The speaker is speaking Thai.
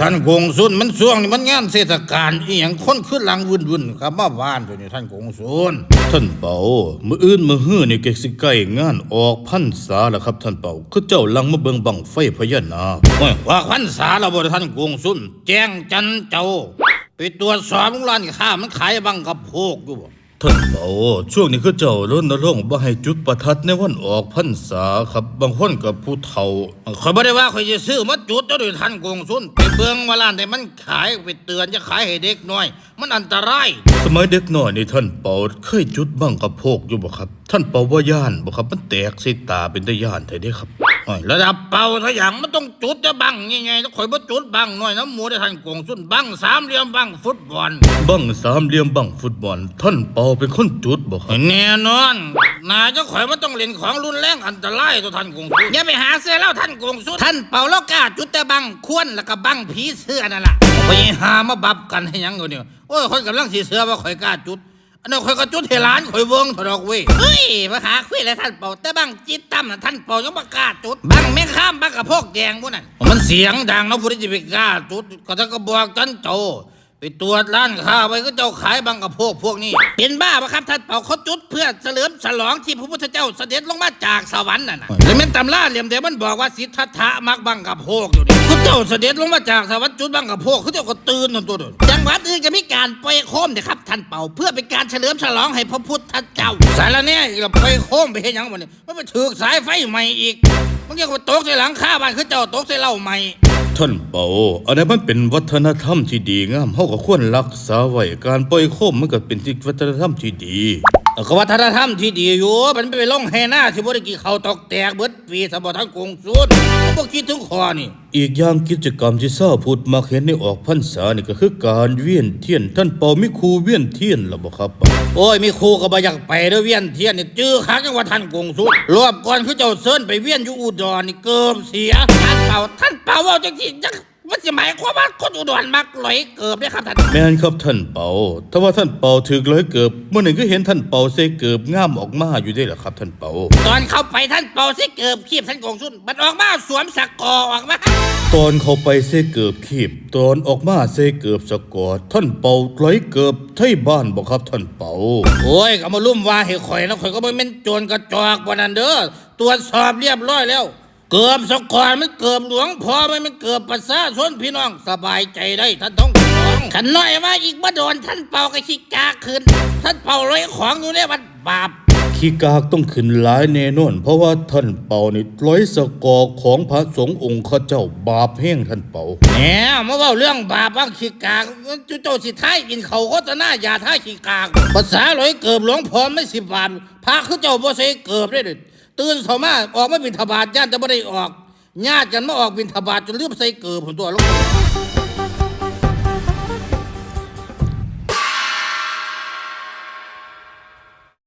ท่านโกงสุนมันช่วงนี้มันงานเทศกาลอีหยังคนขึ้นหลังวุ่นๆครับมาบ้านตัวนี้ท่านโกงสุนท่านเป่ามืออื่นมือฮื้อนี่เก็สิใกล้งานออกพรรษาแล้วครับ ท่านเป่าคือเจ้าลังมาเบิงบังไฟพญานาคโอ้ยว่าพันษาเราบ่ท่านโกงสุนแจ้งจันเจ้า ไปตรวจสอบโรงร้านค้ามันขายบังกับโพกอยู่บ่ ท่านเปาช่วงนี้คือเจ้ารณรงค์บ่ให้จุดประทัดในวันออกพรรษาครับ บางคนกับผู้เฒ่าข่อยบ่ได้ว่าข่อยจะซื้อมาจุดจ้ด้วยท่านโกงสุนไปเบิ่งว่าร้านใดมันขายไปเตือนจะขายให้เด็กน้อย มันอันตราย สมัยเด็กน้อยนี่ท่านเปาเคยจุดบังกระโพกอยู่บ่ครับ ท่านเปาว่าย่านบ่ครับมันแตกใส่ตาเป็นตาย่านแท้เด้ครับ โอ้ยระดับเป่าถ้าอย่างมันต้องจุดจะบังยังไงถ้าข่อยบ่จุดบังน้อยน้ำหมูได้ท่านโกงสุนบังสามเหลี่ยมบังฟุตบอล บังสามเหลี่ยมบังฟุตบอล ท่านเปาเป็นคนจุดบ่ครับแน่นอนนาเจ้าข่อยมันต้องเล่นของรุนแรงอันตรายตัวท่านโกงสุนอย่าไปหาเสื้อแล้วท่านโกงสุนท่านเป่าแล้วกล้าจุดแต่บังควรแล้วก็บังผีเสื้อนั่นล่ะไปหามาบับกันให้หยังอยู่เนี่ยโอ้ยคนกำลังสีเสื้อว่าข่อยกล้าจุด อันนั้นข่อยก็จุดให้หลานข่อยเบิ้งเถอะดอกเว้ยเฮ้ยมาหาคุยแล้วท่านเป่าแต่บังจิตตั้มน่ะท่านเป่ายังบ่กล้าจุด บังแม่ข้ามบังกับพวกแดงพวกนั้นมันเสียงดังเนาะผู้ที่จะไปกล้าจุดก็จะก็บอกจันโจ ไปตรวจร้านค้าไว้ก็เจ้าขายบังกับพวกพวกนี้ เป็นบ้าปะครับท่านเป่าเขาจุดเพื่อเฉลิมฉลองที่พระพุทธเจ้าเสด็จลงมาจากสวรรค์น่ะนะแล้วแม่นตำราเหลี่ยมเดียวมันบอกว่าสิทธัตถะมักบังกับพวกอยู่นี่พระเจ้าเสด็จลงมาจากสวรรค์จุดบังกับพวกเขาเจ้าก็ตื่นนั่นตัวเดียวจังหวัดอื่นก็มีการปล่อยโคมเด้ครับท่านเป่าเพื่อเป็นการเฉลิมฉลองให้พระพุทธเจ้า สารแหน่อีกแล้วปล่อยโคมไปเฮ็ดหยังบ่เนี่ยมันไปถือสายไฟใหม่อีกมันยังไปตกใส่หลังคาบ้านคือเจ้าตกใส่เหล้าใหม่ ท่านเปาอันนั้นมันเป็นวัฒนธรรมที่ดีงามเฮาก็ควรรักษาไว้การปล่อยโคมมันก็เป็นวัฒนธรรมที่ดี ก็วัฒนธรรมที่ดีอยู่มันไม่ไปลงแห่หน้าที่บริกีเขาตอกแตกเบิดปีสมบทั้งกงสุดพวกคิดถึงคอนี่ อีกอย่างกิจกรรมที่ชาวพุทธมักเห็นในออกพรรษานี่ก็คือการเวียนเทียน ท่านเปามีครูเวียนเทียนล่ะบ่ครับ โอ้ยมีครูก็บ่อยากไปเด้อเวียนเทียนนี่จื้อคักจังว่าท่านกงสุดรอบก่อนคือเจ้าเซินไปเวียนอยู่อุดรนี่เกิมเสียท่านเป่าท่านเป่าเว่าจังที่จัง มันจะหมายความว่าคนอุดรมักลอยเกิบเด้อครับท่านแม่นครับท่านเปาถ้าว่าท่านเปาถึกร้อยเกือบเมื่อหนึ่งก็เห็นท่านเปาใส่เกือบงามออกมาอยู่ได้ล่ะครับท่านเปาตอนเข้าไปท่านเป่าสิเกิบขีบท่านกงสุดมันออกมาสวมสักกอออกมาตอนเขาไปใส่เกือบขีบตอนออกมาใส่เกือบสะกอดท่านเปาร้อยเกือบไทยบ้านบ่ครับท่านเปาโอ้ยก็มาลุ่มว่าให้ข่อยแล้วข่อยก็ไม่เป็นโจรกระจอกวันนั้นเด้อตรวจสอบเรียบร้อยแล้ว เกือบสกอนมันเกือบหลวงพอไม่มันเกือบประสาชนพี่น้องสบายใจได้ท่านต้องของขันน้อยว่าอีกบ่โดนท่านเป่ากระชิกาขึ้นท่านเป่าร้อยของอยู่ในวัดบาปขี้กากต้องขึ้นหลายแน่นอน เพราะว่าท่านเปานี่ร้อยสกอของพระสงฆ์องค์ข้าเจ้าบาปแห้งท่านเปาแหมมาเว่าเรื่องบาปว่าขี้กากจุโจสิท้ายกินเขาก็จะหน้าอย่าท้ายขี้กากภาษาร้อยเกือบหลวงพอไม่สิบบาทพระคือเจ้าบ่ใส่เกือบได้เด็ด ตื่นเขามาออกมาบินทบาทญาติจะไม่ได้ออกญาติกันมาออกบินทบาทจนเลืมใส่เกือผมตัวลูก